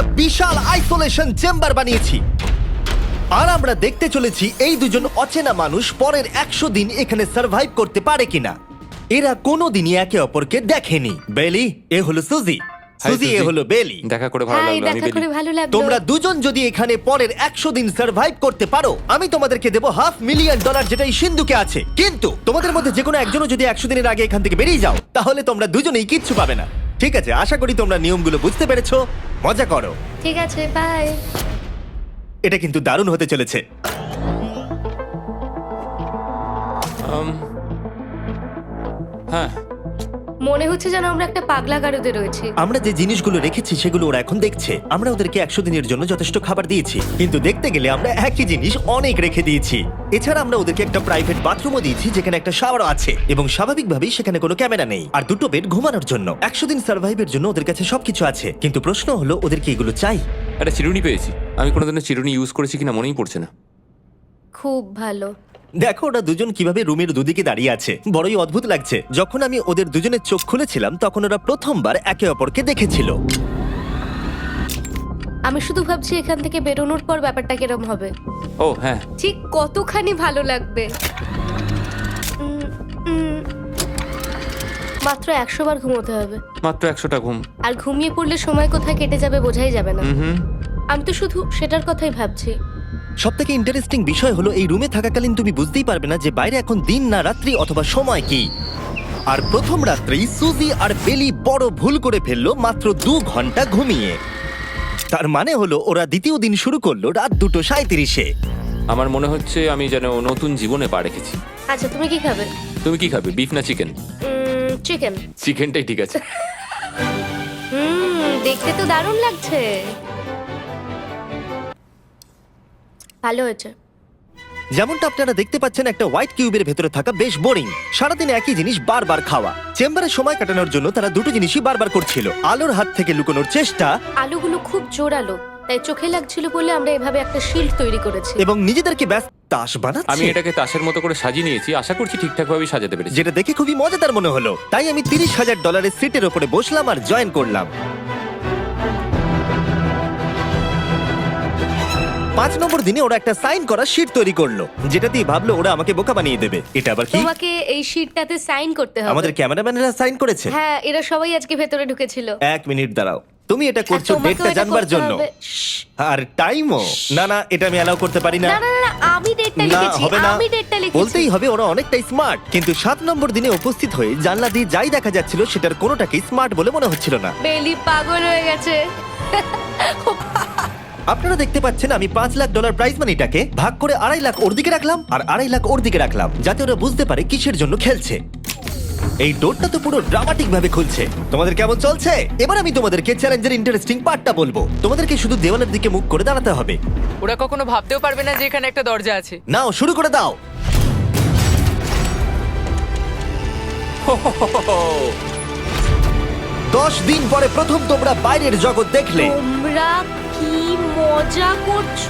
একটা বিশাল isolation chamber বানিয়েছি। আর আমরা দেখতে চলেছি এই দুজন অচেনা মানুষ পরের একশো দিন এখানে সার্ভাইভ করতে পারে কিনা। এরা কোনোদিনই একে অপরকে দেখেনি। বেলি এ হলো সুজি। সুজি এ হলো বেলি। দেখা করে ভালো হাই লাগল আমি দেখা বেলি। করে ভালো লাগল। তোমরা দুজন যদি এখানে পরের একশো দিন সার্ভাইভ করতে পারো আমি তোমাদেরকে দেবো হাফ মিলিয়ন ডলার যেটা এই সিন্ধুকে আছে। কিন্তু তোমাদের মধ্যে যে কোনো একজনও যদি একশো দিনের আগে এখান থেকে বেরিয়ে যাও তাহলে তোমরা দুজনেই কিচ্ছু পাবে না। ঠিক আছে আশা করি তোমরা নিয়মগুলো বুঝতে পেরেছ। মজা করো। ঠিক আছে বাই এটা কিন্তু দারুণ হতে চলেছে। Um, হ্যাঁ। মনে হচ্ছে যেন আমরা একটা পাগলা গারদে রয়েছি। আমরা যে জিনিসগুলো রেখেছি সেগুলো ওরা এখন দেখছে। আমরা ওদেরকে একশো দিনের জন্য যথেষ্ট খাবার দিয়েছি। কিন্তু দেখতে গেলে আমরা একই জিনিস অনেক রেখে দিয়েছি। এছাড়া আমরা ওদেরকে একটা প্রাইভেট বাথরুমও দিয়েছি যেখানে একটা শাওয়ারও আছে। এবং স্বাভাবিকভাবেই সেখানে কোনো ক্যামেরা নেই। আর দুটো বেড ঘুমানোর জন্য। একশো দিন সার্ভাইভের জন্য ওদের কাছে সবকিছু আছে। কিন্তু প্রশ্ন হলো ওদেরকে এগুলো চাই? একটা চিরুনি পেয়েছি। আমি কোনোদিনও চিরুনি ইউজ করেছি কিনা মনেই পড়ছে না। খুব ভালো। দেখো ওরা দুজন কীভাবে রুমের দুদিকে দাঁড়িয়ে আছে। বড়ই অদ্ভুত লাগছে। যখন আমি ওদের দুজনের চোখ খুলেছিলাম তখন ওরা প্রথমবার একে অপরকে দেখেছিল। আমি শুধু ভাবছি এখান থেকে বেরোনোর পর ব্যাপারটা কিরম হবে। ও হ্যাঁ। ঠিক কতখানি ভালো লাগবে। উম, উম, মাত্র একশো বার ঘুমোতে হবে। মাত্র একশোটা ঘুম। আর ঘুমিয়ে পড়লে সময় কোথায় কেটে যাবে বোঝাই যাবে না। হুম হুম। আমি তো শুধু সেটার কথাই ভাবছি। সব থেকে ইন্টারেস্টিং বিষয় হলো এই রুমে থাকাকালীন তুমি বুঝতেই পারবে না যে বাইরে এখন দিন না রাত্রি অথবা সময় কি। আর প্রথম রাত্রেই সুজি আর বেলি বড় ভুল করে ফেলল মাত্র দু ঘণ্টা ঘুমিয়ে। তার মানে হলো ওরা দ্বিতীয় দিন শুরু করল রাত দুটো সাঁত্রিশে আমার মনে হচ্ছে আমি যেন নতুন জীবনে পা রেখেছি। আচ্ছা তুমি কি খাবে? তুমি কি খাবে? বিফ না চিকেন চিকেন চিকেনটাই ঠিক আছে। হুম দেখতে তো দারুণ লাগছে। ভালো হয়েছে। যেমনটা আপনারা দেখতে পাচ্ছেন একটা হোয়াইট কিউবের ভেতরে থাকা বেশ বোরিং সারাদিন একই জিনিস বারবার খাওয়া। চেম্বারে সময় কাটানোর জন্য তারা দুটো জিনিসই বারবার করছিল। আলোর হাত থেকে লুকোনোর চেষ্টা আলুগুলো খুব জোরালো তাই চোখে লাগছিল বলে আমরা এভাবে একটা শিল্ড তৈরি করেছি। এবং নিজেদেরকে ব্যস্ত তাস আমি এটাকে তাসের মতো করে সাজিয়ে নিয়েছি। আশা করছি ঠিকঠাক ভাবে সাজাতে পেরেছি। যেটা দেখে খুবই মজাদার মনে হলো। তাই আমি তিরিশ হাজার ডলারের সিটের ওপরে বসলাম আর জয়েন করলাম। পাঁচ নম্বর দিনে ওরা একটা সাইন করা শিট তৈরি করল যেটা দিয়ে ভাবলো ওরা আমাকে বোকা বানিয়ে দেবে। এটা আবার কি? তোমাকে এই শিটটাতে সাইন করতে হবে। আমাদের ক্যামেরাম্যানেরা সাইন করেছে? হ্যাঁ এরা সবাই আজকে ভেতরে ঢুকেছিল। এক মিনিট দাঁড়াও। তুমি এটা করছ তোমাকেও ডেটটা এটা জানবার করতে জন্য। হবে। শ্শ্। আর টাইমও না না এটা আমি অ্যালাউ করতে পারি না না না না, না আমি ডেটটা না লিখেছি হবে না আমি ডেটটা লিখেছি বলতেই হবে ওরা অনেকটাই স্মার্ট কিন্তু সাত নম্বর দিনে উপস্থিত হয়ে জানলা দিয়ে যাই দেখা যাচ্ছিল সেটার কোনোটাকেই স্মার্ট বলে মনে হচ্ছিল না বেলি পাগল হয়ে গেছে আপনারা দেখতে পাচ্ছেন আমি পাঁচ লাখ ডলার প্রাইজ মানিটাকে ভাগ করে আড়াই লাখ ওর দিকে রাখলাম আর আড়াই লাখ ওর দিকে রাখলাম যাতে ওরা বুঝতে পারে কিসের জন্য খেলছে। এই ডোরটা তো পুরো ড্রামাটিক ভাবে খুলছে। তোমাদের কেমন চলছে? এবার আমি তোমাদেরকে চ্যালেঞ্জের ইন্টারেস্টিং পার্টটা বলব। তোমাদেরকে শুধু দেওয়ালের দিকে মুখ করে দাঁড়াতে হবে। ওরা কখনো ভাবতেও পারবে না যে এখানে একটা দরজা আছে। নাও শুরু করে দাও। দশ দিন পরে প্রথম তোমরা বাইরের জগৎ দেখলে। তোমরা কি মজা করছ?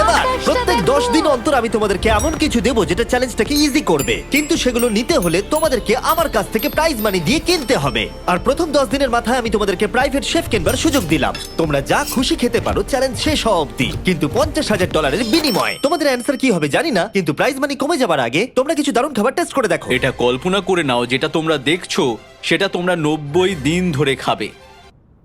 এবার আকাশটা প্রত্যেক দেখো। দশ দিন অন্তর আমি তোমাদেরকে এমন কিছু দেবো যেটা চ্যালেঞ্জটাকে ইজি করবে। কিন্তু সেগুলো নিতে হলে তোমাদেরকে আমার কাছ থেকে প্রাইজ মানি দিয়ে কিনতে হবে। আর প্রথম দশ দিনের মাথায় আমি তোমাদেরকে প্রাইভেট শেফ কেনবার সুযোগ দিলাম। তোমরা যা খুশি খেতে পারো চ্যালেঞ্জ শেষ হওয়া অব্দি কিন্তু পঞ্চাশ হাজার ডলারের বিনিময়। তোমাদের অ্যান্সার কি হবে জানি না কিন্তু প্রাইজ মানি কমে যাবার আগে তোমরা কিছু দারুণ খাবার টেস্ট করে দেখো। এটা কল্পনা করে নাও যেটা তোমরা দেখছ সেটা তোমরা নব্বই দিন ধরে খাবে।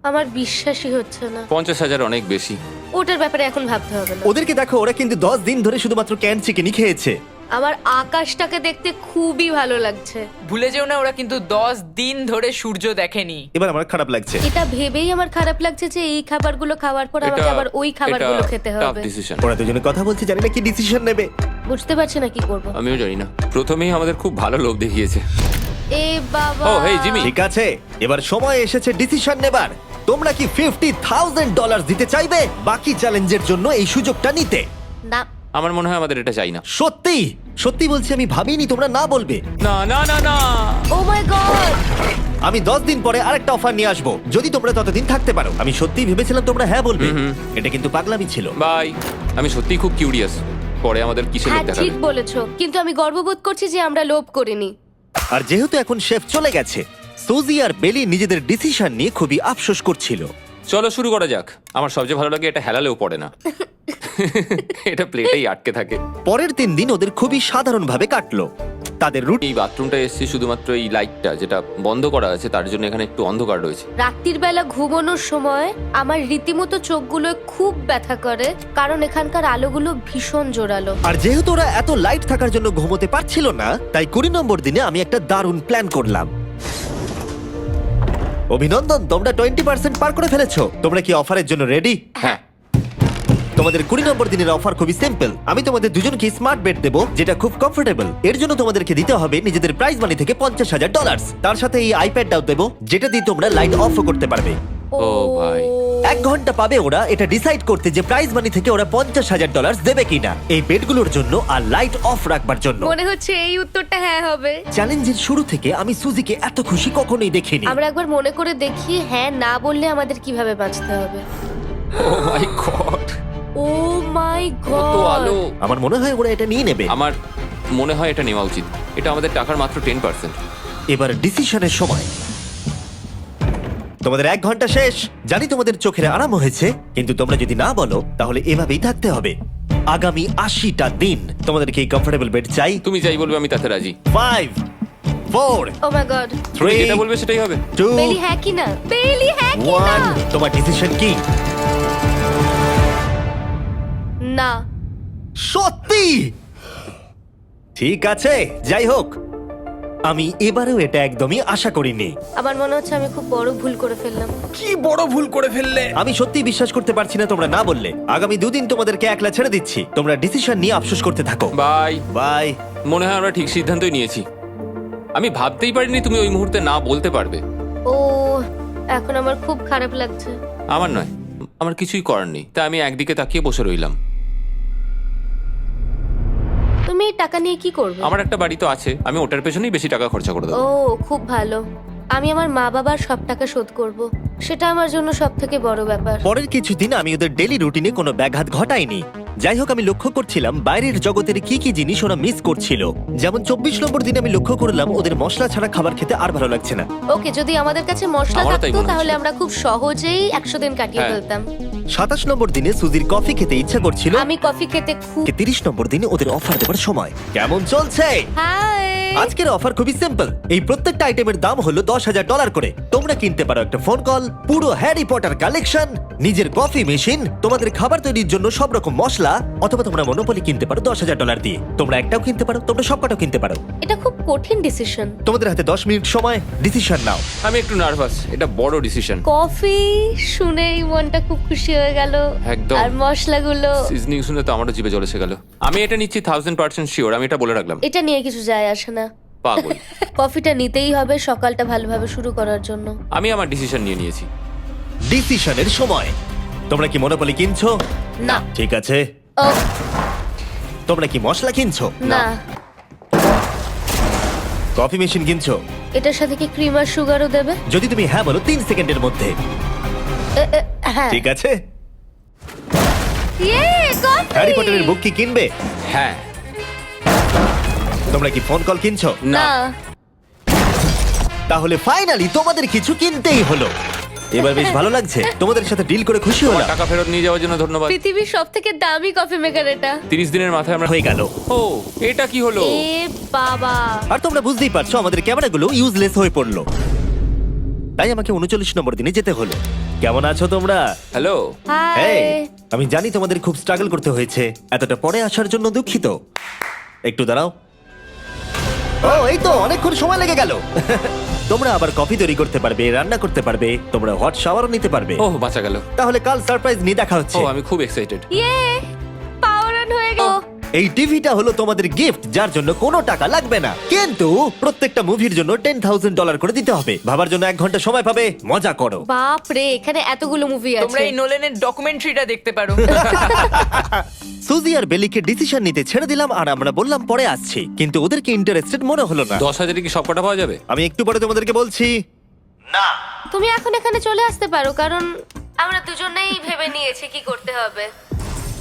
আমার বিশ্বাসই হচ্ছে না। পঞ্চাশ হাজার অনেক বেশি। ওটার ব্যাপারে এখন ভাবতে হবে না। ওদেরকে দেখো ওরা কিন্তু দশ দিন ধরে শুধুমাত্র ক্যান চিকেনই খেয়েছে। আমার আকাশটাকে দেখতে খুবই ভালো লাগছে। ভুলে যেও না ওরা কিন্তু দশ দিন ধরে সূর্য দেখেনি। এবার আমার খারাপ লাগছে। এটা ভেবেই আমার খারাপ লাগছে যে এই খাবারগুলো খাওয়ার পর আমাকে আবার ওই খাবারগুলো খেতে হবে। ডিসিশন ওরা দুজনে কথা বলছে জানি না কি ডিসিশন নেবে। বুঝতে পারছি না কি করব। আমিও জানি না। প্রথমেই আমাদের খুব ভালো লোভ দেখিয়েছে। এ বাবা। ও, hey, জিমি। ঠিক আছে এবার সময় এসেছে ডিসিশন নেবার। তোমরা কি ফিফটি থাউজেন্ড ডলার দিতে চাইবে? বাকি চ্যালেঞ্জের জন্য এই সুযোগটা নিতে। না। আমার মনে হয় আমাদের এটা চাই না। সত্যি? সত্যি বলছি আমি ভাবিনি তোমরা না বলবে। না না না না। ও মাই গড আমি দশ দিন পরে আরেকটা অফার নিয়ে আসব। যদি তোমরা ততদিন থাকতে পারো। আমি সত্যি ভেবেছিলাম তোমরা হ্যাঁ বলবে। এটা কিন্তু পাগলামি ছিল। বাই আমি সত্যিই খুব কিউরিয়াস পরে আমাদের কিসের লোভ হ্যাঁ দেখাবে? ঠিক বলেছ। কিন্তু আমি গর্ববোধ করছি যে আমরা লোভ করিনি। আর যেহেতু এখন শেফ চলে গেছে সুজি আর বেলি নিজেদের ডিসিশন নিয়ে খুবই আফসোস করছিল। চলো শুরু করা যাক। আমার সবচেয়ে ভালো লাগে এটা হেলালেও পড়ে না। এটা প্লেটেই আটকে থাকে। পরের তিন দিন ওদের খুবই সাধারণভাবে কাটলো। তাদের রুটি এই বাথরুমটা এসেছে শুধুমাত্র এই লাইটটা যেটা বন্ধ করা আছে তার জন্য এখানে একটু অন্ধকার রয়েছে। রাত্রির বেলা ঘুমানোর সময় আমার রীতিমতো চোখগুলো খুব ব্যথা করে কারণ এখানকার আলোগুলো ভীষণ জোরালো। আর যেহেতু ওরা এত লাইট থাকার জন্য ঘুমোতে পারছিল না তাই কুড়ি নম্বর দিনে আমি একটা দারুণ প্ল্যান করলাম। অভিনন্দন তোমরা টোয়েন্টি পার্সেন্ট পার করে ফেলেছো। তোমরা কি অফারের জন্য রেডি হ্যাঁ। তোমাদের কুড়ি নম্বর দিনের অফার খুবই সিম্পল আমি তোমাদের দুজনকে স্মার্ট বেড দেবো যেটা খুব কমফোর্টেবল এর জন্য তোমাদেরকে দিতে হবে নিজেদের প্রাইস মানি থেকে পঞ্চাশ হাজার ডলার তার সাথে এই আইপ্যাডটাও দেবো যেটা দিয়ে তোমরা লাইট অফ করতে পারবে। ও ভাই। এক ঘণ্টা পাবে ওরা এটা ডিসাইড করতে যে প্রাইজ মানি থেকে ওরা পঞ্চাশ হাজার ডলার দেবে কিনা। এই বেডগুলোর জন্য আর লাইট অফ রাখবার জন্য। মনে হচ্ছে এই উত্তরটা হ্যাঁ হবে। চ্যালেঞ্জের শুরু থেকে আমি সুজিকে এত খুশি কখনোই দেখিনি। আমরা একবার মনে করে দেখি হ্যাঁ না বললে আমাদের কীভাবে বাঁচতে হবে। ও মাই গড ও মাই কত গড। আলো। আমার মনে হয় ওরা এটা নিয়ে নেবে। আমার মনে হয় এটা নেওয়া উচিত। এটা আমাদের টাকার মাত্র টেন পার্সেন্ট এবার ডিসিশনের সময়। তোমাদের এক ঘণ্টা শেষ। জানি তোমাদের চোখের আরাম হয়েছে কিন্তু তোমরা যদি না বলো তাহলে এভাবেই থাকতে হবে। আগামী আশিটা দিন তোমাদেরকে কমফোর্টেবল বেড চাই। তুমি যাই বলবে আমি তাতে রাজি। Five four oh my god তুমি থ্রি যেটা বলবে সেটাই হবে। টু বেলি হ্যাঁ কি না বেলি হ্যাঁ কি না ওয়ান তোমার ডিসিশন কি? না। সত্যি? ঠিক আছে যাই হোক। আমি এবারেও এটা একদমই আশা করিনি। আমার মনে হচ্ছে আমি খুব বড় ভুল করে ফেললাম। কি বড় ভুল করে ফেললে? আমি সত্যি বিশ্বাস করতে পারছি না তোমরা না বললে। আগামী দুদিন তোমাদেরকে একলা ছেড়ে দিচ্ছি। তোমরা ডিসিশন নিয়ে আফসোস করতে থাকো। বাই। বাই। মনে হয় আমরা ঠিক সিদ্ধান্তই নিয়েছি। আমি ভাবতেই পারিনি তুমি ওই মুহূর্তে না বলতে পারবে। ও এখন আমার খুব খারাপ লাগছে। আমার নয় আমার কিছুই করার নেই। তাই আমি একদিকে তাকিয়ে বসে রইলাম। এই টাকা নিয়ে কি করবে? আমার একটা বাড়ি তো আছে আমি ওটার পেছনেই বেশি টাকা খরচা করে ও খুব ভালো। আমি আমার মা বাবার সব টাকা শোধ করব। সেটা আমার জন্য সব থেকে বড় ব্যাপার। পরের কিছুদিন আমি ওদের ডেলি রুটিনে কোনো ব্যাঘাত ঘটাইনি। যাই হোক আমি লক্ষ্য করছিলাম বাইরের জগতের কি কি জিনিস ওরা মিস করছিল। যেমন চব্বিশ নম্বর দিনে আমি লক্ষ্য করলাম ওদের মশলা ছাড়া খাবার খেতে আর ভালো লাগছে না। ওকে যদি আমাদের কাছে মশলা আমারও তাই থাকতো মনে হচ্ছে। তাহলে আমরা খুব সহজেই একশো দিন কাটিয়ে হ্যাঁ। ফেলতাম। সাতাশ নম্বর দিনে সুজির কফি খেতে ইচ্ছা করছিল। আমি কফি খেতে খুব তিরিশ নম্বর দিনে ওদের অফার দেওয়ার সময়। কেমন চলছে? হাই! আজকের অফার খুবই সিম্পল এই প্রত্যেকটা আইটেমের দাম হলো দশ হাজার ডলার করে। তোমরা কিনতে পারো একটা ফোন কল পুরো হ্যারি পটার কালেকশন নিজের কফি মেশিন তোমাদের খাবার তৈরির জন্য সব রকম মশলা অথবা তোমরা মনোপলি কিনতে পারো দশ হাজার ডলার দিয়ে। তোমরা একটাও কিনতে পারো তোমরা সবকটাও কিনতে পারো। এটা খুব কঠিন ডিসিশন তোমাদের হাতে দশ মিনিট সময় ডিসিশন নাও। আমি একটু নার্ভাস এটা বড় ডিসিশন কফি শুনেই মনটা খুব খুশি হয়ে গেল। একদম। আর মশলাগুলো সিজনিং শুনে তো আমারও জিভে জল এসে গেল। আমি এটা নিচ্ছি থাউজেন্ড পার্সেন্ট শিওর আমি এটা বলে রাখলাম। এটা নিয়ে কিছু যায় আসে না। পাগল। কফিটা নিতেই হবে সকালটা ভালোভাবে শুরু করার জন্য। আমি আমার ডিসিশন নিয়ে নিয়েছি। ডিসিশনের সময়। তোমরা কি মনোপলি কিনছো? না। ঠিক আছে। ও। তোমরা কি মশলা কিনছো? না। কফি মেশিন কিনছো? এটার সাথে কি ক্রিম আর সুগারও দেবে? যদি তুমি হ্যাঁ বলো তিন সেকেন্ডের মধ্যে। এ, এ, হ্যাঁ। ঠিক আছে। ইয়ে কফি হ্যারি পটারের বুক কি কিনবে? হ্যাঁ। তোমরা কি ফোন কল কিনছো? না। তাহলে ফাইনালি তোমাদের কিছু কিনতেই হলো। এবার বেশ ভালো লাগছে। তোমাদের সাথে ডিল করে খুশি তোমার হলাম। টাকা ফেরত নিয়ে যাওয়ার জন্য ধন্যবাদ। পৃথিবীর সবথেকে দামি কফি মেকার এটা। তিরিশ দিনের মাথায় আমরা হয়ে গেল। ও এটা কি হলো? এ বাবা। আর তোমরা বুঝতেই পারছ আমাদের ক্যামেরাগুলো ইউজলেস হয়ে পড়ল। তাই আমাকে উনচল্লিশ নম্বর দিনে যেতে হলো। কেমন আছো তোমরা? হ্যালো হাই আমি জানি তোমাদের খুব স্ট্রাগল করতে হয়েছে। এতটা পরে আসার জন্য দুঃখিত। একটু দাঁড়াও। ও এই তো অনেকক্ষণ সময় লেগে গেল। তোমরা আবার কফি তৈরি করতে পারবে রান্না করতে পারবে তোমরা হট শাওয়ারও নিতে পারবে। ও বাঁচা গেল। তাহলে কাল সারপ্রাইজ নিয়ে দেখা ও হচ্ছে আমি খুব এক্সাইটেড ইয়ে পাওয়ার অন হয়ে গেল। এই টিভিটা হলো তোমাদের গিফট যার জন্য কোনো টাকা লাগবে না। কিন্তু প্রত্যেকটা মুভির জন্য টেন থাউজেন্ড ডলার করে দিতে হবে। ভাবার জন্য এক ঘণ্টা সময় পাবে মজা করো। বাপ রে এখানে এতগুলো মুভি তোমরা আছে। এই নোলেনের ডকুমেন্টারিটা দেখতে পারো। সুজি আর বেলিকে ডিসিশন নিতে ছেড়ে দিলাম আর আমরা বললাম পরে আসছি। কিন্তু ওদেরকে ইন্টারেস্টেড মনে হলো না। দশ হাজারে কি সব কটা পাওয়া যাবে? আমি একটু পরে তোমাদেরকে বলছি। না। তুমি এখন এখানে চলে আসতে পারো কারণ আমরা দুজনেই ভেবে নিয়েছি কি করতে হবে।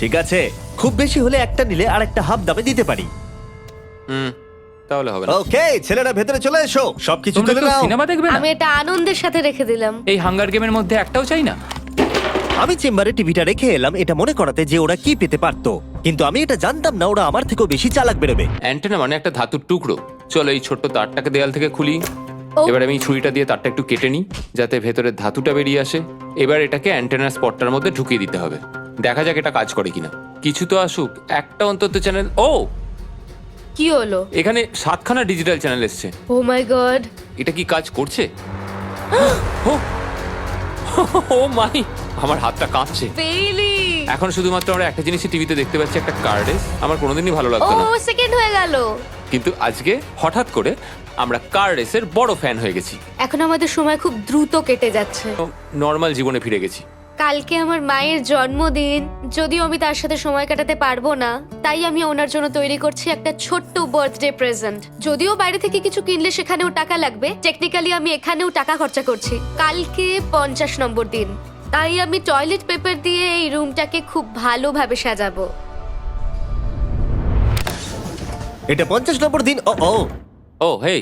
ঠিক আছে? খুব বেশি হলে একটা নিলে আর একটা হাফ দামে দিতে পারি। হুম তাহলে হবে না। ওকে ছেলেরা ভেতরে চলে এসো। সবকিছু তোমরা তুলে নাও। সিনেমা দেখবে না? আমি এটা আনন্দের সাথে রেখে দিলাম। এই হাঙ্গার গেমের মধ্যে একটাও চাই না? আমি চেম্বারে টিভিটা রেখে এলাম এটা মনে করাতে যে ওরা কি পেতে পারতো। কিন্তু আমি এটা জানতাম না ওরা আমার থেকেও বেশি চালাক বেরোবে। অ্যান্টেনা মানে একটা ধাতুর টুকরো। চলো এই ছোট্ট তারটাকে দেয়াল থেকে খুলি। ও। এবার আমি ছুরিটা দিয়ে তারটা একটু কেটে নিই যাতে ভেতরের ধাতুটা বেরিয়ে আসে। এবার এটাকে অ্যান্টেনার স্পটটার মধ্যে ঢুকিয়ে দিতে হবে। দেখা যাক এটা কাজ করে কিনা। কিছু তো আসুক একটা অন্তত চ্যানেল ও! কি হলো? এখানে সাতখানা ডিজিটাল চ্যানেল এসছে। ও মাই গড এটা কি কাজ করছে? ও! ও মাই আমার হাতটা কাঁপছে। এখন শুধুমাত্র আমরা একটা জিনিসই টিভিতে দেখতে পাচ্ছি একটা কার্ডে আমার কোনোদিনই ভালো লাগতো না। ও সেকেন্ড হয়ে গেল। কিন্তু আজকে হঠাৎ করে আমরা কার রেসের বড় ফ্যান হয়ে গেছি। এখন আমাদের সময় খুব দ্রুত কেটে যাচ্ছে। নর্মাল জীবনে ফিরে গেছি। কালকে আমার মায়ের জন্মদিন। যদিও আমি তার সাথে সময় কাটাতে পারব না তাই আমি ওনার জন্য তৈরি করছি একটা ছোট্ট বার্থডে প্রেজেন্ট যদিও বাইরে থেকে কিছু কিনলে সেখানেও টাকা লাগবে টেকনিক্যালি আমি এখানেও টাকা খরচা করছি। কালকে পঞ্চাশ নম্বর দিন তাই আমি টয়লেট পেপার দিয়ে এই রুমটাকে খুব ভালোভাবে সাজাবো। এটা পঞ্চাশ নম্বর দিন ও ও। ও হেই।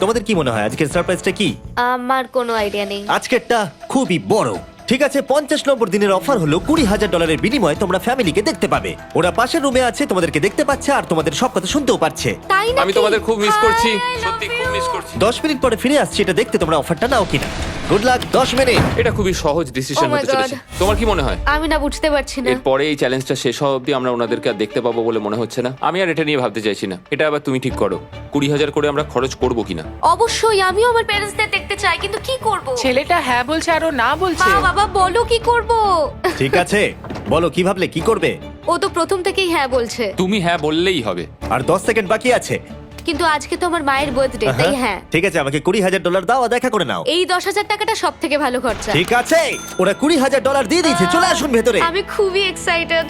তোমাদের কি মনে হয় আজকের সারপ্রাইজটা কি? আমার কোনো আইডিয়া নেই। আজকেরটা খুবই বড়। ঠিক আছে পঞ্চাশ নম্বর দিনের অফার হলো কুড়ি হাজার ডলারের বিনিময়ে তোমরা ফ্যামিলিকে দেখতে পাবে। ওরা পাশের রুমে আছে তোমাদেরকে দেখতে পাচ্ছে আর তোমাদের সব কথা শুনতেও পাচ্ছে তাই না আমি তোমাদের খুব মিস করছি সত্যি খুব মিস করছি। দশ মিনিট পরে ফিরে আসছি এটা দেখতে তোমরা অফারটা নাও কিনা। গুড লাক দশ মিনিট এটা খুবই সহজ ডিসিশন Oh my হতে চলেছে। God. তোমার কি মনে হয়? আমি না বুঝতে পারছি না। এরপরে এই চ্যালেঞ্জটা শেষ হওয়া অবধি আমরা ওনাদেরকে আর দেখতে পাবো বলে মনে হচ্ছে না। আমি আর এটা নিয়ে ভাবতে চাইছি না। এটা আবার তুমি ঠিক করো। কুড়ি হাজার করে আমরা খরচ করব কিনা? অবশ্যই আমিও আমার প্যারেন্টসদের দেখতে চাই কিন্তু কি করব? ছেলেটা হ্যাঁ বলছে আর না বলছে। মা বাবা বলো কি করব? ঠিক আছে। বলো কি ভাবলে কি করবে? ও তো প্রথম থেকেই হ্যাঁ বলছে। তুমি হ্যাঁ বললেই হবে। আর দশ সেকেন্ড বাকি আছে। কিন্তু আজকে তো আমার মায়ের বার্থডে তাই হ্যাঁ। ঠিক আছে আমাকে কুড়ি হাজার ডলার দাও আর দেখা করে নাও। এই দশ হাজার টাকাটা সব থেকে ভালো খরচা। ঠিক আছে ওরা কুড়ি হাজার ডলার দিয়ে দিয়েছে চলে আসুন ভেতরে। আমি খুবই এক্সাইটেড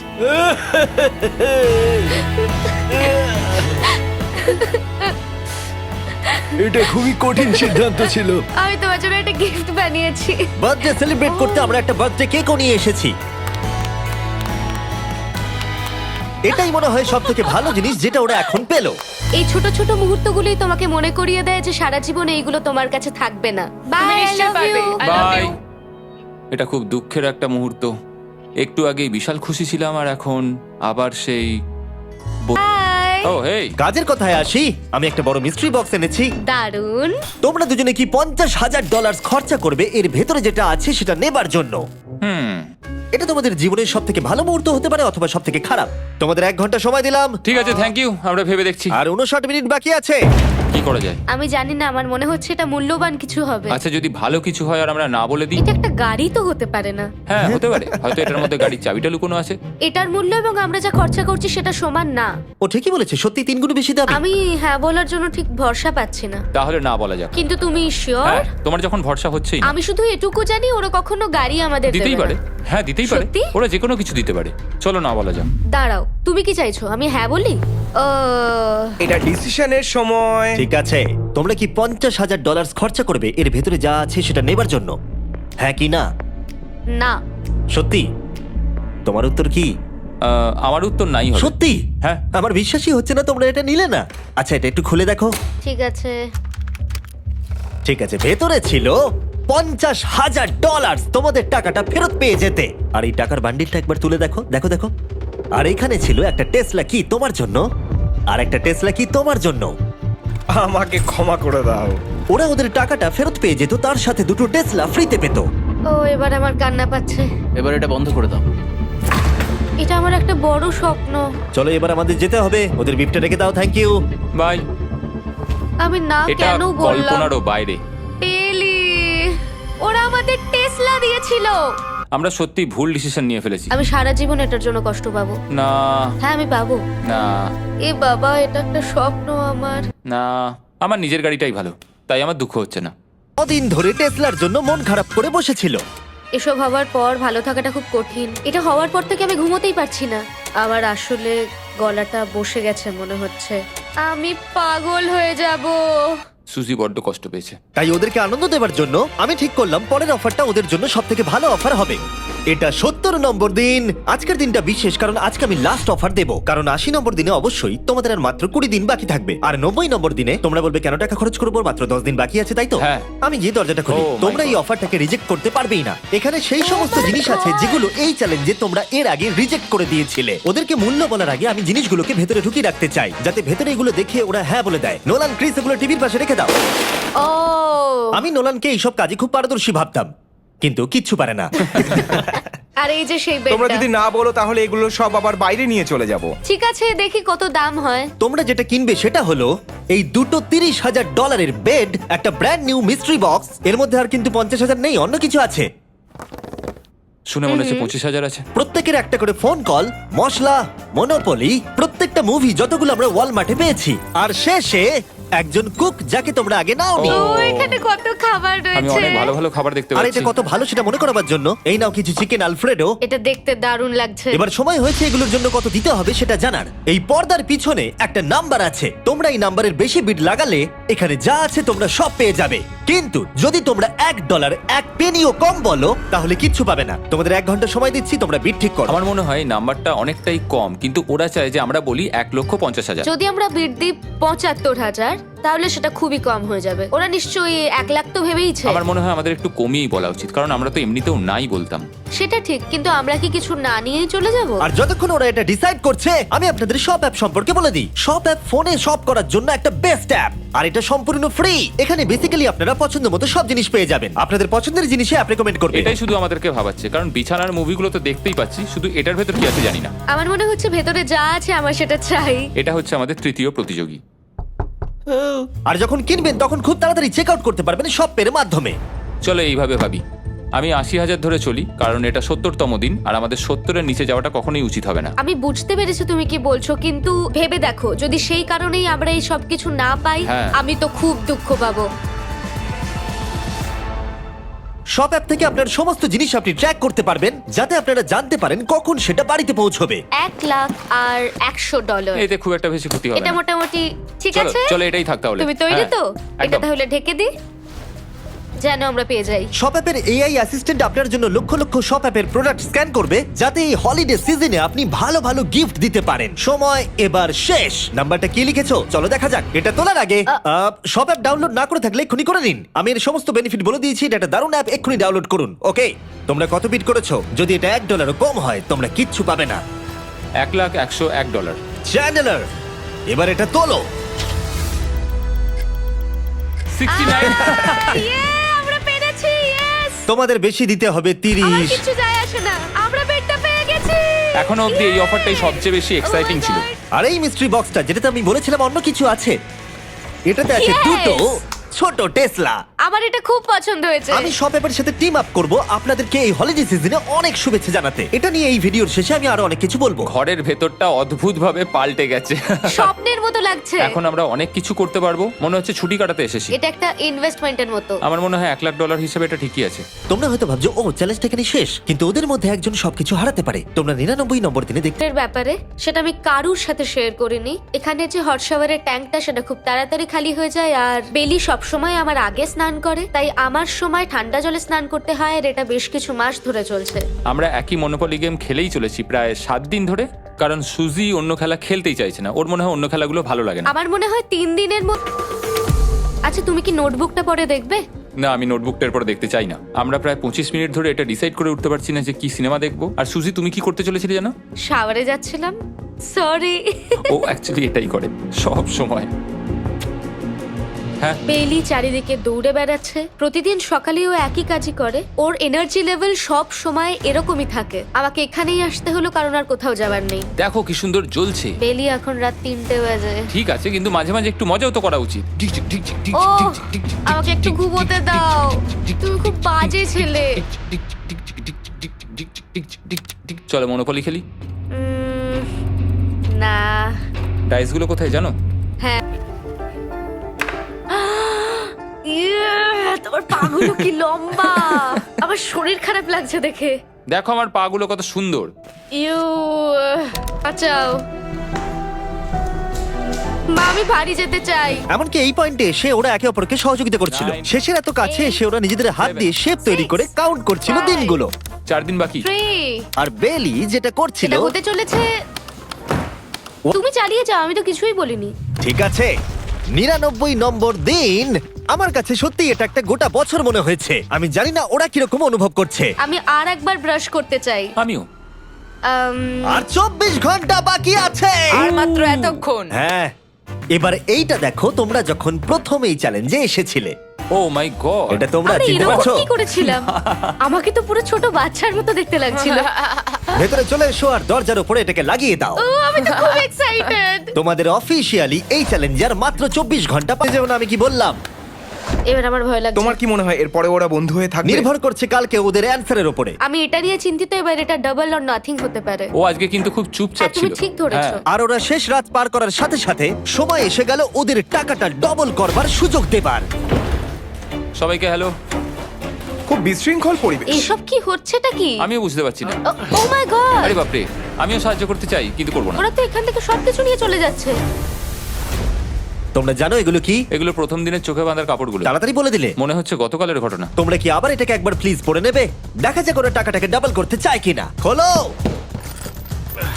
এটা খুবই কঠিন সিদ্ধান্ত ছিল। আমি তোমার জন্য একটা গিফট বানিয়েছি। বার্থডে সেলিব্রেট করতে আমরা একটা বার্থডে কেকও নিয়ে এসেছি। এটাই মনে হয় সব থেকে ভালো জিনিস যেটা ওরা এখন পেল। এই ছোট ছোট মুহূর্তগুলোই তোমাকে মনে করিয়ে দেয় যে সারা জীবনে এইগুলো তোমার কাছে থাকবে না। বাই আই নিশ্চয়ই লাভ পারবে। ইউ I love বাই you. এটা খুব দুঃখের একটা মুহূর্ত। একটু আগেই বিশাল খুশি ছিলাম আর এখন আবার সেই ও হেই কাজের কথায় আসি আমি একটা বড় মিস্ট্রি বক্স এনেছি। দারুণ তোমরা দুজনে কি পঞ্চাশ হাজার ডলার খরচা করবে? এর ভেতরে যেটা আছে সেটা নেবার জন্য। হুম। এটা তোমাদের জীবনের সব থেকে ভালো মুহূর্ত হতে পারে অথবা সব থেকে খারাপ। তোমাদের এক ঘণ্টা সময় দিলাম। ঠিক আছে থ্যাংক ইউ আমরা ভেবে দেখছি। আর উনষাট মিনিট বাকি আছে। কি করা যায়? আমি জানি না আমার মনে হচ্ছে এটা মূল্যবান কিছু হবে। আচ্ছা যদি ভালো কিছু হয় আর আমরা না বলে দিই? এটা একটা গাড়ি তো হতে পারে না। হ্যাঁ হতে পারে। হয়তো এটার মধ্যে গাড়ির চাবিটা লুকোনো আছে। এটার মূল্য এবং আমরা যা খরচা করছি সেটা সমান না। ও ঠিকই বলেছে। সত্যি তিন গুণ বেশি দাবি। আমি হ্যাঁ বলার জন্য ঠিক ভরসা পাচ্ছি না। তাহলে না বলা যাক। কিন্তু তুমি শিওর হ্যাঁ তোমার যখন ভরসা হচ্ছেই না, আমি শুধু এটুকু জানি ওরা কখনো গাড়ি আমাদের দিতেই দেবে পারে। না। হ্যাঁ দিতেই পারে। সত্যি? ওরা যে কোনো কিছু দিতে পারে। চলো না বলা যাক। দাঁড়াও তুমি কি চাইছো? আমি হ্যাঁ বলি? আহ, এটা ডিসিশনের সময়। ঠিক আছে। তোমরা কি পঞ্চাশ হাজার ডলার খরচা করবে? এর ভেতরে যা আছে সেটা নেবার জন্য। হ্যাঁ কি না? না। সত্যি? তোমার উত্তর কি? আহ, আমার উত্তর নাই হবে। সত্যি? হ্যাঁ। আমার বিশ্বাসই হচ্ছে না তোমরা এটা নিলে না। আচ্ছা এটা একটু খুলে দেখো। ঠিক আছে। ঠিক আছে ভেতরে ছিল পঞ্চাশ হাজার ডলার তোমাদের টাকাটা ফেরত পেয়ে যেতে। আর এই টাকার বান্ডিলটা একবার তুলে দেখো। দেখো দেখো। আর এখানে ছিল একটা টেসলা কি তোমার জন্য? আর একটা টেসলা কি তোমার জন্য? আমাকে ক্ষমা করে দাও। ওরা ওদের টাকাটা ফেরত পেয়ে যেত তার সাথে দুটো টেসলা ফ্রিতে পেত। ও এবার আমার কান্না পাচ্ছে। এবার এটা বন্ধ করে দাও। এটা আমার একটা বড় স্বপ্ন। চলো এবার আমাদের যেতে হবে। ওদের গিফটটা রেখে দাও থ্যাংক ইউ বাই। আমি না এটা কেন বললাম? কল্পনারও বাইরে। টেলি ওরা আমাদের টেসলা দিয়েছিল। আমরা সত্যি ভুল ডিসিশন নিয়ে ফেলেছি। আমি সারা জীবন এটার জন্য কষ্ট পাবো। না। হ্যাঁ আমি পাবো। না। এ বাবা এটা একটা স্বপ্ন আমার। না। আমার নিজের গাড়িটাই ভালো তাই আমার দুঃখ হচ্ছে না। কদিন ধরে টেসলার জন্য মন খারাপ করে বসেছিল। এসব হওয়ার পর ভালো থাকাটা খুব কঠিন। এটা হওয়ার পর থেকে আমি ঘুমোতেই পারছি না। আমার আসলে গলাটা বসে গেছে মনে হচ্ছে। আমি পাগল হয়ে যাব। সুজি বড্ড কষ্ট পেয়েছে। তাই ওদেরকে আনন্দ দেওয়ার জন্য আমি ঠিক করলাম পরের অফারটা ওদের জন্য সব থেকে ভালো অফার হবে। এটা সত্তর নম্বর দিন। আজকের দিনটা বিশেষ কারণ আজকে আমি লাস্ট অফার দেবো। কারণ আশি নম্বর দিনে অবশ্যই তোমাদের আর মাত্র কুড়ি দিন বাকি থাকবে। আর নব্বই নম্বর দিনে তোমরা বলবে কেন টাকা খরচ করব? মাত্র দশ দিন বাকি আছে তাই তো? হ্যাঁ। আমি গিয়ে দরজাটা খুলি। Oh my তোমরা এই অফারটাকে রিজেক্ট করতে পারবেই না। এখানে সেই সমস্ত জিনিস আছে যেগুলো এই চ্যালেঞ্জে তোমরা এর আগে রিজেক্ট করে দিয়েছিলে। ওদেরকে মূল্য বলার আগে আমি জিনিসগুলোকে ভেতরে ঢুকিয়ে রাখতে চাই যাতে ভেতরে এগুলো দেখে ওরা হ্যাঁ বলে দেয়। নোলান ক্রিস এগুলো টিভির পাশে রেখে দাও। ও। আমি নোলানকে এইসব কাজে খুব পারদর্শী ভাবতাম কিন্তু কিচ্ছু পারে না। আর এই যে সেই তোমরা বেডটা। যদি না বলো তাহলে এগুলো সব আবার বাইরে নিয়ে চলে যাব। ঠিক আছে দেখি কত দাম হয়। তোমরা যেটা কিনবে সেটা হলো এই দুটো তিরিশ হাজার ডলারের বেড একটা ব্র্যান্ড নিউ মিস্ট্রি বক্স এর মধ্যে আর কিন্তু পঞ্চাশ হাজার নেই অন্য কিছু আছে। শুনে মনে হচ্ছে পঁচিশ হাজার আছে। প্রত্যেকের একটা করে ফোন কল মশলা মনোপলি প্রত্যেকটা মুভি যতগুলো আমরা ওয়াল ওয়ালমার্টে পেয়েছি। আর শেষে একজন কুক যাকে তোমরা আগে নাওনি। ও এখানে কত খাবার আমি রয়েছে। অনেক ভালো ভালো খাবার দেখতে আর পাচ্ছি। এটা কত ভালো সেটা মনে করাবার জন্য। এই নাও কিছু চিকেন আলফ্রেডো এটা দেখতে দারুণ লাগছে। এবার সময় হয়েছে এগুলোর জন্য কত দিতে হবে সেটা জানার। এই পর্দার পিছনে একটা নাম্বার আছে। তোমরা এই নাম্বারের বেশি বিট লাগালে এখানে যা আছে তোমরা সব পেয়ে যাবে। কিন্তু যদি তোমরা এক ডলার এক পেনিও কম বলো তাহলে কিচ্ছু পাবে না। তোমাদের এক ঘণ্টা সময় দিচ্ছি তোমরা বিট ঠিক করো। আমার মনে হয় নাম্বারটা অনেকটাই কম কিন্তু ওরা চায় যে আমরা বলি এক লক্ষ পঞ্চাশ হাজার। যদি আমরা বিট দিই পঁচাত্তর হাজার তাহলে সেটা খুবই কম হয়ে যাবে। ওরা নিশ্চয়ই এক লাখ তো ভেবেইছে আমার মনে হয় আমাদের একটু কমিয়েই বলা উচিত কারণ আমরা তো এমনিতেও নাই বলতাম। সেটা ঠিক কিন্তু আমরা কি কিছু না নিয়েই চলে যাব? আর যতক্ষণ ওরা এটা ডিসাইড করছে আমি আপনাদের সব অ্যাপ সম্পর্কে বলে দিই। সব অ্যাপ ফোনে সব করার জন্য একটা বেস্ট অ্যাপ আর এটা সম্পূর্ণ ফ্রি এখানে বেসিক্যালি আপনারা পছন্দ মতো সব জিনিস পেয়ে যাবেন। আপনাদের পছন্দের জিনিসে অ্যাপ রেকমেন্ড করবে। এটাই শুধু আমাদেরকে ভাবাচ্ছে কারণ বিছানার মুভিগুলো তো দেখতেই পাচ্ছি শুধু এটার ভেতর কি আছে জানি না। আমার মনে হচ্ছে ভেতরে যা আছে আমার সেটা চাই। এটা হচ্ছে আমাদের তৃতীয় প্রতিযোগী। আর যখন কিনবেন তখন খুব তাড়াতাড়ি চেক আউট করতে পারবেন সব পের মাধ্যমে। চলো এইভাবে ভাবি আমি আশি হাজার ধরে চলি কারণ এটা সত্তরতম দিন আর আমাদের সত্তরের নিচে যাওয়াটা কখনোই উচিত হবে না। আমি বুঝতে পেরেছি তুমি কি বলছো কিন্তু ভেবে দেখো যদি সেই কারণেই আমরা এই সবকিছু না পাই হ্যাঁ। আমি তো খুব দুঃখ পাবো। সব অ্যাপ থেকে আপনার সমস্ত জিনিস আপনি ট্র্যাক করতে পারবেন যাতে আপনারা জানতে পারেন কখন সেটা বাড়িতে পৌঁছবে। এক লাখ আর একশো ডলার। এতে খুব একটা বেশি ক্ষতি হবে এটা না। মোটামুটি ঠিক চলো আছে? চলো এটাই থাক তাহলে। তুমি তৈরি হ্যাঁ, তো? এটা একদম। তাহলে ঢেকে দি যেন আমরা পেয়ে যাই। শপ অ্যাপের এআই অ্যাসিস্ট্যান্ট আপনার জন্য লক্ষ লক্ষ শপ অ্যাপের প্রোডাক্ট স্ক্যান করবে যাতে এই হলিডে সিজনে আপনি ভালো ভালো গিফট দিতে পারেন। সময় এবার শেষ। নাম্বারটা কি লিখেছো? চলো দেখা যাক। এটা তোলার আগে শপ অ্যাপ ডাউনলোড না করে থাকলে এক্ষুনি করে নিন। আমি এর সমস্ত বেনিফিট বলে দিয়েছি এটা একটা দারুণ অ্যাপ এক্ষুনি ডাউনলোড করুন। ওকে তোমরা কত বিট করেছ? যদি এটা এক ডলারও কম হয় তোমরা কিচ্ছু পাবে না। এক লাখ একশো এক ডলার চ্যানেলার এবার এটা তোলো। সিক্সটি নাইন তোমাদের বেশি দিতে হবে আমার তিরিশ কিছু যায় আসে না। আমরা বেডটা পেয়ে গেছি। এখনও অব্দি এই অফারটাই সবচেয়ে বেশি এক্সাইটিং Oh ছিল। আর এই মিস্ট্রি বক্সটা যেটাতে আমি বলেছিলাম অন্য কিছু আছে এটাতে আছে Yes! দুটো ছোট টেসলা আমার এটা খুব পছন্দ হয়েছে। আমি শপ অ্যাপের সাথে টিম আপ করব। আপনাদেরকে এই হলিডে সিজনে অনেক শুভেচ্ছা জানাতে। এটা নিয়ে এই ভিডিওর শেষে আমি আরও অনেক কিছু বলব। ঘরের ভেতরটা অদ্ভুত ভাবে পাল্টে গেছে। স্বপ্নের মতো লাগছে। এখন আমরা অনেক কিছু করতে পারব। মনে হচ্ছে ছুটি কাটাতে এসেছি। এটা একটা ইনভেস্টমেন্টের মতো। আমার মনে হয় এক লাখ ডলার হিসেবে এটা ঠিকই আছে। তোমরা হয়তো ভাবছ ও চ্যালেঞ্জটা এখানে শেষ। কিন্তু ওদের মধ্যে একজন সবকিছু হারাতে পারে। তোমরা নিরানব্বই নম্বর দিনে দেখতে এর ব্যাপারে সেটা আমি কারুর সাথে শেয়ার করিনি। এখানে যে হট শাওয়ারের ট্যাঙ্কটা সেটা খুব তাড়াতাড়ি খালি হয়ে যায়। আর বেলি সব সময় আমার আগে স্নান করে তাই আমার সময় ঠান্ডা জলে স্নান করতে হয় আর এটা বেশ কিছু মাস ধরে চলছে। আমরা একই মনোপলি গেম খেলেই চলেছি প্রায় সাত দিন ধরে কারণ সুজি অন্য খেলা খেলতেই চাইছে না। ওর মনে হয় অন্য খেলাগুলো ভালো লাগে না। আমার মনে হয় তিন দিনের মধ্যে আচ্ছা তুমি কি নোটবুকটা পরে দেখবে? না আমি নোটবুকটার পর দেখতে চাই না। আমরা প্রায় পঁচিশ মিনিট ধরে এটা ডিসাইড করে উঠতে পারছি না যে কি সিনেমা দেখব। আর সুজি তুমি কি করতে চলেছিলে জানো? শাওয়ারে যাচ্ছিলাম। সরি ও অ্যাকচুয়ালি এটাই করে সব সময়। হ্যাঁ বেলি চারিদিকে দৌড়ে বেড়াচ্ছে প্রতিদিন সকালে ও একই কাজই করে ওর এনার্জি লেভেল সব সময় এরকমই থাকে আমাকে এখানেই আসতে হলো কারণ আর কোথাও যাবার নেই দেখো কি সুন্দর জ্বলছে বেলি এখন রাত তিনটে বাজে ঠিক আছে কিন্তু মাঝে মাঝে একটু মজাও তো করা উচিত ঠিক ঠিক ওহ ও আমাকে একটু ঘুমোতে দাও তুমি খুব বাজে ছেলে চলো মনোপলি খেলি না ডাইসগুলো কোথায় জানো পাগুলো কি লম্বা? আমার শরীর খারাপ লাগছে দেখে। দেখো আমার পাগুলো কত সুন্দর। ইউ বাঁচাও। মা আমি বাড়ি যেতে চাই। এমনকি এই পয়েন্টে এসে ওরা একে অপরকে সহযোগিতা করছিল। Nine. শেষের এত কাছে এসে ওরা নিজেদের হাত দিয়ে শেপ তৈরি করে কাউন্ট করছিল. দিনগুলো। চার দিন বাকি। থ্রি আর বেলি যেটা করছিল এটা হতে চলেছে। ও- তুমি চালিয়ে যাও আমি তো কিছুই বলিনি। ঠিক আছে। নিরানব্বই নম্বর দিন। আমার কাছে সত্যি এটা একটা গোটা বছর মনে হয়েছে। আমি জানি না ওরা কীরকম অনুভব করছে। আমি আর একবার ব্রাশ করতে চাই। আমিও। আম, আর চব্বিশ ঘণ্টা বাকি আছে। আর মাত্র এতক্ষণ। হ্যাঁ। এবার এইটা দেখো তোমরা যখন প্রথম এই চ্যালেঞ্জে এসেছিলে। ও মাই গড এটা তোমরা চিনতে এরকম পারছ? কি করেছিলাম? আমাকে তো পুরো ছোট বাচ্চার মতো দেখতে লাগছিল। ভেতরে চলে এসো আর দরজার উপরে এটাকে লাগিয়ে দাও। ও আমি তো খুব এক্সাইটেড তোমাদের অফিসিয়ালি এই চ্যালেঞ্জার মাত্র চব্বিশ ঘণ্টা পরে যেমন আমি কি বললাম? এবার আমার ভয় লাগছে। তোমার কি মনে হয় এরপরে ওরা বন্ধু হয়ে থাকবে? নির্ভর করছে কালকে ওদের অ্যান্সারের উপরে। আমি এটা নিয়ে চিন্তিত এবার এটা ডাবল অর নাথিং হতে পারে। ও আজকে কিন্তু খুব চুপচাপ হ্যাঁ, তুমি ছিল। ঠিক ধরেছো। হ্যাঁ, আর ওরা শেষ রাত পার করার সাথে সাথে সময় এসে গেল ওদের টাকাটা ডবল করবার সুযোগ দেবার। সবাইকে হ্যালো খুব বিশৃঙ্খল পরিবেশ। এসব কি হচ্ছেটা কি? আমিও বুঝতে পারছি না। ও মাই গড আরে বাপরে আমিও সাহায্য করতে চাই কিন্তু করব না। ওরা তো এখান থেকে সবকিছু নিয়ে চলে যাচ্ছে। তোমরা জানো এগুলো কি? এগুলো প্রথম দিনের চোখে বাঁধার কাপড়গুলো। তাড়াতাড়ি বলে দিলে। মনে হচ্ছে গতকালের ঘটনা। তোমরা কি আবার এটাকে একবার প্লিজ পড়ে নেবে? দেখা যাক ওরা টাকাটাকে ডাবল করতে চায় কিনা। খোলো!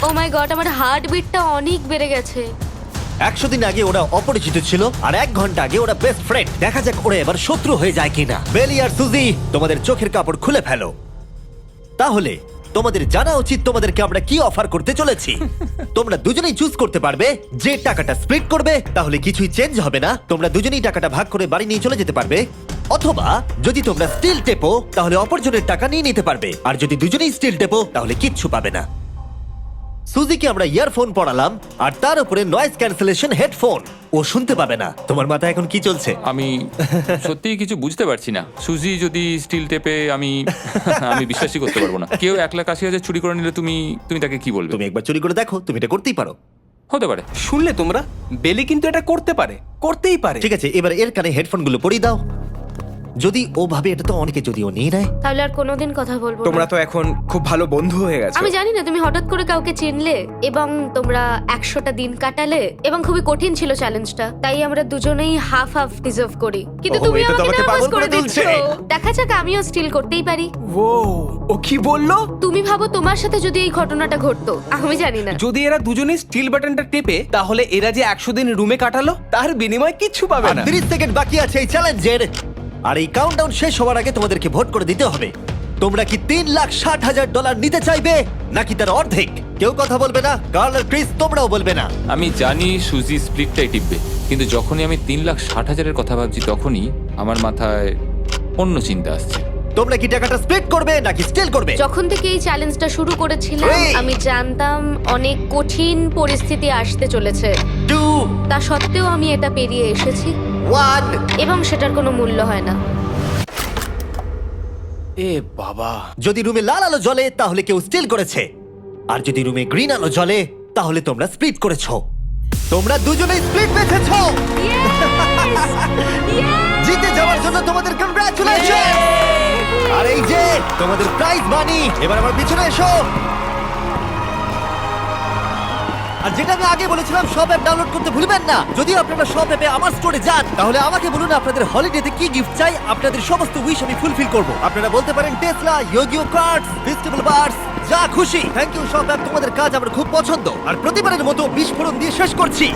ও মাই গড আমার হার্ট বিটটা অনেক বেড়ে গেছে। একশো দিন আগে ওরা অপরিচিত ছিল আর এক ঘণ্টা আগে ওরা বেস্ট ফ্রেন্ড দেখা যাক ওরা এবার শত্রু হয়ে যায় কিনা। বেলি আর সুজি তোমাদের চোখের কাপড় খুলে ফেলো। তাহলে তোমাদের জানা উচিত তোমাদেরকে আমরা কি অফার করতে চলেছি। তোমরা দুজনেই চুজ করতে পারবে যে টাকাটা স্প্লিট করবে তাহলে কিছুই চেঞ্জ হবে না। তোমরা দুজনেই টাকাটা ভাগ করে বাড়ি নিয়ে চলে যেতে পারবে। অথবা যদি তোমরা স্টিল টেপো তাহলে অপরজনের টাকা নিয়ে নিতে পারবে। আর যদি দুজনেই স্টিল টেপো তাহলে কিচ্ছু পাবে না। সুজিকে আমরা ইয়ারফোন পড়ালাম আর তার উপরে নয়েজ ক্যান্সেলেশন হেডফোন ও শুনতে পাবে না। তোমার মাথায় এখন কি চলছে? আমি সত্যিই কিছু বুঝতে পারছি না। সুজি যদি স্টিল টেপে আমি আমি বিশ্বাসই করতে পারব না। কেউ এক লাখ আশি হাজার চুরি করে নিলে তুমি তুমি তাকে কি বলবে? তুমি একবার চুরি করে দেখো তুমি এটা করতেই পারো। হতে পারে। শুনলে তোমরা? বেলি কিন্তু এটা করতে পারে। করতেই পারে। ঠিক আছে এবার এর কানে হেডফোনগুলো পরিয়ে দাও। যদি ও ভাবে এটা তো অনেকে যদি ও নিয়ে নেয়। তাহলে আর কোনোদিন কথা বলব না। তোমরা তো এখন খুব ভালো বন্ধু হয়ে গেছো। আমি জানি না তুমি হঠাৎ করে কাউকে চিনলে এবং তোমরা একশোটা দিন কাটালে এবং খুবই কঠিন ছিল চ্যালেঞ্জটা তাই আমরা দুজনেই হাফ হাফ ডিজার্ভ করি। কিন্তু ওহো, তুমি এটা তো আমাকে আমাকে নার্ভাস পাগল করে করে দিচ্ছ। তুলছে। দেখা যাক আমিও স্টিল করতেই পারি। ও ও কি বলল? তুমি ভাবো তোমার সাথে যদি এই ঘটনাটা ঘটতো আমি জানি না। যদি এরা দুজনেই স্টিল বাটনটা টেপে তাহলে এরা যে একশো দিন রুমে কাটালো তার বিনিময়ে কিচ্ছু পাবে না। তিরিশ সেকেন্ড বাকি আছে এই চ্যালেঞ্জের আর এই কাউন্টডাউন শেষ হওয়ার আগে তোমাদেরকে ভোট করে দিতে হবে। তোমরা কি তিন লাখ ষাট হাজার ডলার নিতে চাইবে? নাকি তার অর্ধেক? কেউ কথা বলবে না কার্ল আর ক্রিস তোমরাও বলবে না। আমি জানি সুজি স্প্লিটটাই টিপবে, কিন্তু যখনই আমি তিন লাখ ষাট হাজারের কথা ভাবছি, তখনই আমার মাথায় অন্য চিন্তা আসছে। তোমরা কি টাকাটা স্প্লিট করবে নাকি স্টিল করবে? যখন থেকে এই চ্যালেঞ্জটা শুরু করেছিলাম Three. আমি জানতাম অনেক কঠিন পরিস্থিতি আসতে চলেছে। টু তা সত্ত্বেও আমি এটা পেরিয়ে এসেছি। ওয়ান এবং সেটার কোনো মূল্য হয় না। এ বাবা। যদি রুমে লাল আলো জ্বলে তাহলে কেউ স্টিল করেছে। আর যদি রুমে গ্রিন আলো জ্বলে তাহলে তোমরা স্প্লিট করেছ। তোমরা দুজনেই স্প্লিট বেঁচেছো জিতে যাওয়ার জন্য তোমাদের কংগ্রাচুলেশন আর এই যে, তোমাদের প্রাইজ মানি এবার আমার পিছনে এসো। আর যেটা আমি আগে বলেছিলাম সব অ্যাপ ডাউনলোড করতে ভুলবেন না। যদি আপনারা সব অ্যাপে আমার স্টোরে যান, তাহলে আমাকে বলুন আপনাদের হলিডেতে কি গিফট চাই, আপনাদের সমস্ত উইশ আমি ফুলফিল করব। আপনারা বলতে পারেন টেসলা ইয়োগিও কার্ডস ফেস্টিভ্যাল বার্স যা খুশি। থ্যাংক ইউ সব অ্যাপ তোমাদের কাজ আমার খুব পছন্দ। আর প্রতিবারের মতো বিস্ফোরণ দিয়ে শেষ করছি।